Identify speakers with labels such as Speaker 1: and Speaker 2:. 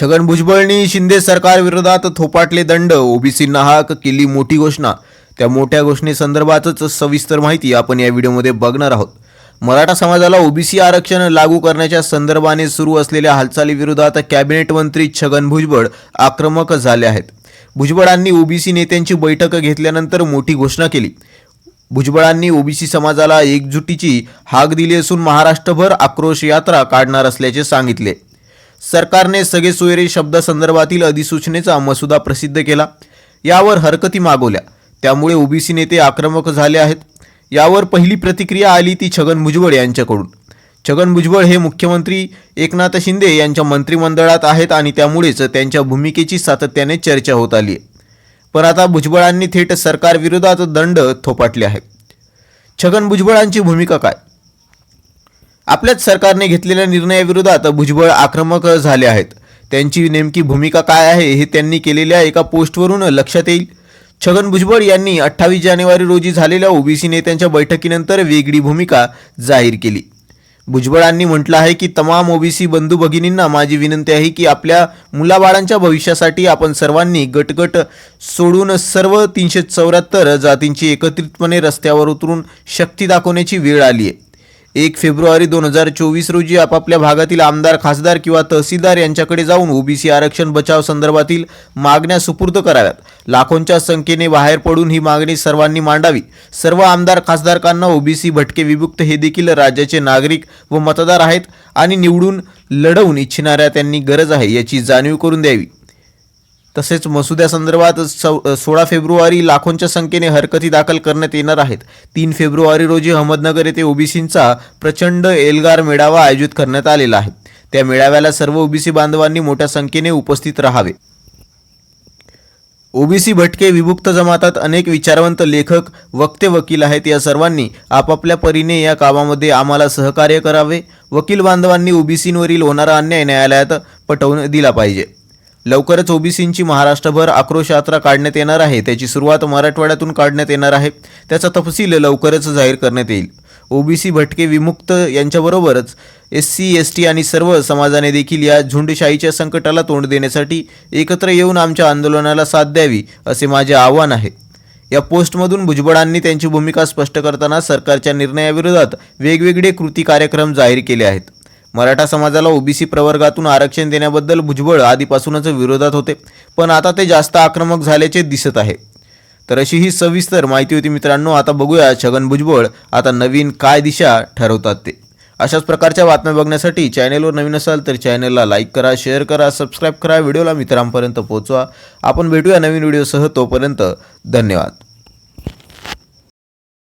Speaker 1: छगन भुजबळनी शिंदे सरकार विरोधात थोपाटले दंड ओबीसींना नाहक केली मोठी घोषणा. त्या मोठ्या घोषणेसंदर्भातच सविस्तर माहिती आपण या व्हिडिओमध्ये बघणार आहोत. मराठा समाजाला ओबीसी आरक्षण लागू करण्याच्या संदर्भाने सुरू असलेल्या हालचालीविरोधात कॅबिनेट मंत्री छगन भुजबळ आक्रमक झाले आहेत. भुजबळांनी ओबीसी नेत्यांची बैठक घेतल्यानंतर मोठी घोषणा केली. भुजबळांनी ओबीसी समाजाला एकजुटीची हाक दिली असून महाराष्ट्रभर आक्रोश यात्रा काढणार असल्याचे सांगितले. सरकारने सगळे सोयरे शब्दासंदर्भातील अधिसूचनेचा मसुदा प्रसिद्ध केला. यावर हरकती मागवल्या. त्यामुळे ओबीसी नेते आक्रमक झाले आहेत. यावर पहिली प्रतिक्रिया आली ती छगन भुजबळ यांच्याकडून. छगन भुजबळ हे मुख्यमंत्री एकनाथ शिंदे यांच्या मंत्रिमंडळात आहेत आणि त्यामुळेच त्यांच्या भूमिकेची सातत्याने चर्चा होत आली आहे. पण आता भुजबळांनी थेट सरकारविरोधात दंड थोपाटले आहे छगन भुजबळांची भूमिका काय? आपल्याच सरकारने घेतलेल्या निर्णयाविरोधात भुजबळ आक्रमक झाले आहेत. त्यांची नेमकी भूमिका काय आहे हे त्यांनी केलेल्या एका पोस्टवरून लक्षात येईल. छगन भुजबळ यांनी अठ्ठावीस जानेवारी रोजी झालेल्या ओबीसी नेत्यांच्या बैठकीनंतर वेगळी भूमिका जाहीर केली. भुजबळांनी म्हटलं आहे की तमाम ओबीसी बंधू भगिनींना माझी विनंती आहे की आपल्या मुलाबाळांच्या भविष्यासाठी आपण सर्वांनी गटगट सोडून सर्व तीनशे चौऱ्याहत्तर जातींची एकत्रितपणे रस्त्यावर उतरून शक्ती दाखवण्याची वेळ आली आहे. एक फेब्रुवारी दोन हजार चोवीस रोजी आपापल्या भागातील आमदार खासदार किंवा तहसीलदार यांच्याकडे जाऊन ओबीसी आरक्षण बचाव संदर्भातील मागण्या सुपूर्द कराव्यात. लाखोंच्या संख्येने बाहेर पडून ही मागणी सर्वांनी मांडावी. सर्व आमदार खासदारकांना ओबीसी भटके विभुक्त हे देखील राज्याचे नागरिक व मतदार आहेत आणि निवडून लढवून इच्छिणाऱ्या त्यांनी गरज आहे याची जाणीव करून द्यावी. तसेच मसुद्यासंदर्भात चौ सोळा फेब्रुवारी लाखोंच्या संख्येने हरकती दाखल करण्यात येणार आहेत. तीन फेब्रुवारी रोजी अहमदनगर येथे ओबीसींचा प्रचंड एल्गार मेळावा आयोजित करण्यात आलेला आहे. त्या मेळाव्याला सर्व ओबीसी बांधवांनी मोठ्या संख्येने उपस्थित राहावे. ओबीसी भटके विभुक्त जमातात अनेक विचारवंत लेखक वक्ते वकील आहेत या सर्वांनी आपापल्या परीने या कामामध्ये आम्हाला सहकार्य करावे. वकील बांधवांनी ओबीसींवरील होणारा अन्याय न्यायालयात पटवून दिला पाहिजे. लवकरच ओबीसींची महाराष्ट्रभर आक्रोश यात्रा काढण्यात येणार आहे. त्याची सुरुवात मराठवाड्यातून काढण्यात येणार आहे. त्याचा तपशील लवकरच जाहीर करण्यात येईल. ओबीसी भटके विमुक्त यांच्याबरोबरच एस सी एस टी आणि सर्व समाजाने देखील या झुंडशाहीच्या संकटाला तोंड देण्यासाठी एकत्र येऊन आमच्या आंदोलनाला साथ द्यावी असे माझे आव्हान आहे. या पोस्टमधून भुजबळांनी त्यांची भूमिका स्पष्ट करताना सरकारच्या निर्णयाविरोधात वेगवेगळे कृती कार्यक्रम जाहीर केले आहेत. मराठा समाजाला ओबीसी प्रवर्गातून आरक्षण देण्याबद्दल भुजबळ आधीपासूनच विरोधात होते पण आता ते जास्त आक्रमक झाल्याचे दिसत आहे. तर अशी ही सविस्तर माहिती होती मित्रांनो आता बघूया छगन भुजबळ आता नवीन काय दिशा ठरवतात ते. अशाच प्रकारच्या बातम्या बघण्यासाठी चॅनेलवर नवीन असाल तर चॅनेलला लाईक करा शेअर करा सबस्क्राईब करा व्हिडिओला मित्रांपर्यंत पोहोचवा. आपण भेटूया नवीन व्हिडिओसह तोपर्यंत धन्यवाद.